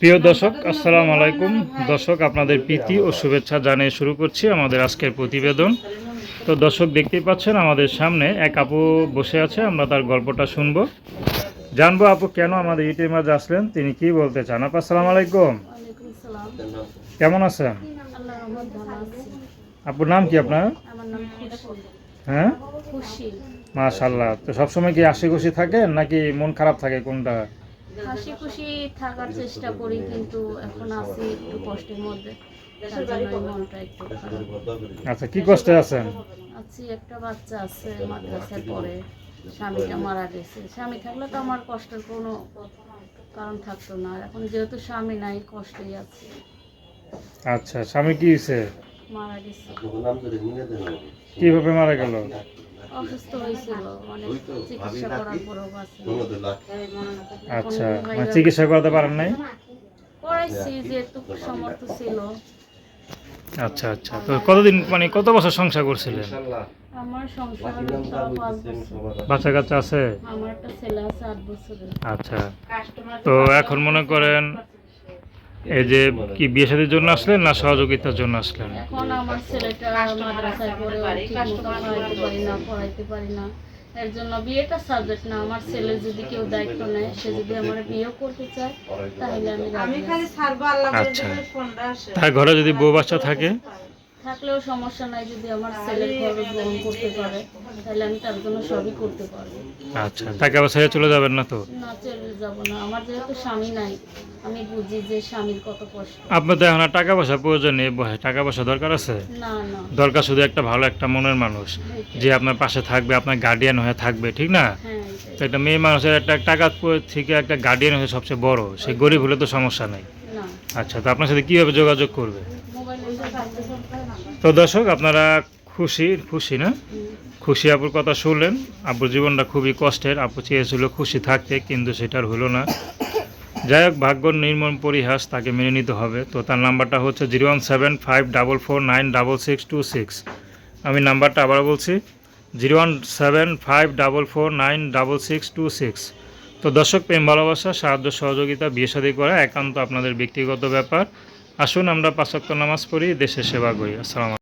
প্রিয় দর্শক আসসালামু আলাইকুম। দর্শক আপনাদের প্রীতি ও শুভেচ্ছা জানিয়ে শুরু করছি আমাদের আজকের প্রতিবেদন। তো দর্শক দেখতেই পাচ্ছেন আমাদের সামনে এক আপু বসে আছে আমরা তার গল্পটা শুনব। জানব আপু কেন আমাদের ইউটিউব মাঝে আসলেন? তিনি কি বলতে চান? আপু আসসালামু আলাইকুম। কেমন আছেন? আপুর নাম কি আপনার? হ্যাঁ? মাশাল্লাহ তো সবসময় কি হাসি খুশি থাকেন নাকি মন খারাপ থাকে কোনটা? হাসি খুশি থাকার চেষ্টা করি কিন্তু এখন আছি একটু কষ্টের মধ্যে। আচ্ছা কি কষ্টে আছেন? আছি একটা বাচ্চা আছে মাদ্রাসায় পড়ে। স্বামীটা মারা গেছে। স্বামী থাকলে তো আমার কষ্টের কোনো কারণ থাকতো না। এখন যেহেতু স্বামী নাই কষ্টেই আছে। আচ্ছা স্বামী কি হয়েছে? মারা গেছে। কীভাবে মারা গেল? অসুস্থ হয়েছিল অনেক চিকিৎসা করার পরেও আচ্ছা মানে চিকিৎসা করতে পারেন নাই? করাইছি যেহেতু সমর্থ ছিল। আচ্ছা আচ্ছা। তো কতদিন মানে কত বছর সংসার করছিলেন? বাচ্চা কাচ্চা আছে? আচ্ছা। তো এখন মনে করেন এই যে কি বিয়ে শাদীর জন্য আসলেন না সহযোগিতার জন্য আসলেন? এখন আমার ছেলেটা মাদ্রাসায় পড়ে পারি না পড়াইতে পারি না। এর জন্য বিয়েটা সাবজেক্ট না। আমার ছেলে যদি কেউ দায়িত্ব নেয় সে যদি আমার বিয়ে করতে চায় তাহলে আমি রাজি আছি। আচ্ছা। তার ঘরে যদি বউ বাচ্চা থাকে? থাকলেও সমস্যা নাই যদি আমার ছেলের খরচ গ্রহণ করতে পারে তাহলে আমি তার জন্য সবই করতে পারব। আচ্ছা তাকে আবার ছেড়ে চলে যাবেন না তো? না চলে যাব না। আমার যেহেতু স্বামী নাই আমি বুঝি যে স্বামীর কত কষ্ট। আপনার এখন আর টাকা পয়সা প্রয়োজন নেই টাকা পয়সা দরকার আছে? না না। দরকার শুধু একটা ভালো একটা মনের মানুষ যে আপনার পাশে থাকবে আপনার গার্ডিয়ান হয়ে থাকবে ঠিক না? হ্যাঁ তো একটা মেয়ে মানুষের একটা টাকা থেকে একটা গার্ডিয়ান হয়ে সবচেয়ে বড় সে গরিব হলে তো সমস্যা নেই। আচ্ছা তো আপনার সাথে কীভাবে যোগাযোগ করবে? তো দর্শক, আপনারা খুশি খুশি না? খুশি আপুর কথা শুনলেন। আপুর জীবনটা খুবই কষ্টের। আপু চেয়েছিল খুশি থাকতে, কিন্তু সেটার হলো না। যাই হোক, ভাগ্য নির্মম পরিহাস, তাকে মেনে নিতে হবে। তো তার নাম্বারটা হচ্ছে zero one seven five double four nine double six two six. আমি নাম্বারটা আবার বলছি, zero one seven five double four nine double six two six. তো দর্শক, প্রেম, ভালোবাসা, সাহায্য, সহযোগিতা, বিয়ে, শাদী করা একান্ত আপনাদের ব্যক্তিগত ব্যাপার। আসুন আমরা পাঁচক্ত নামাজ পড়ি দেশের সেবা করি। আসসালাম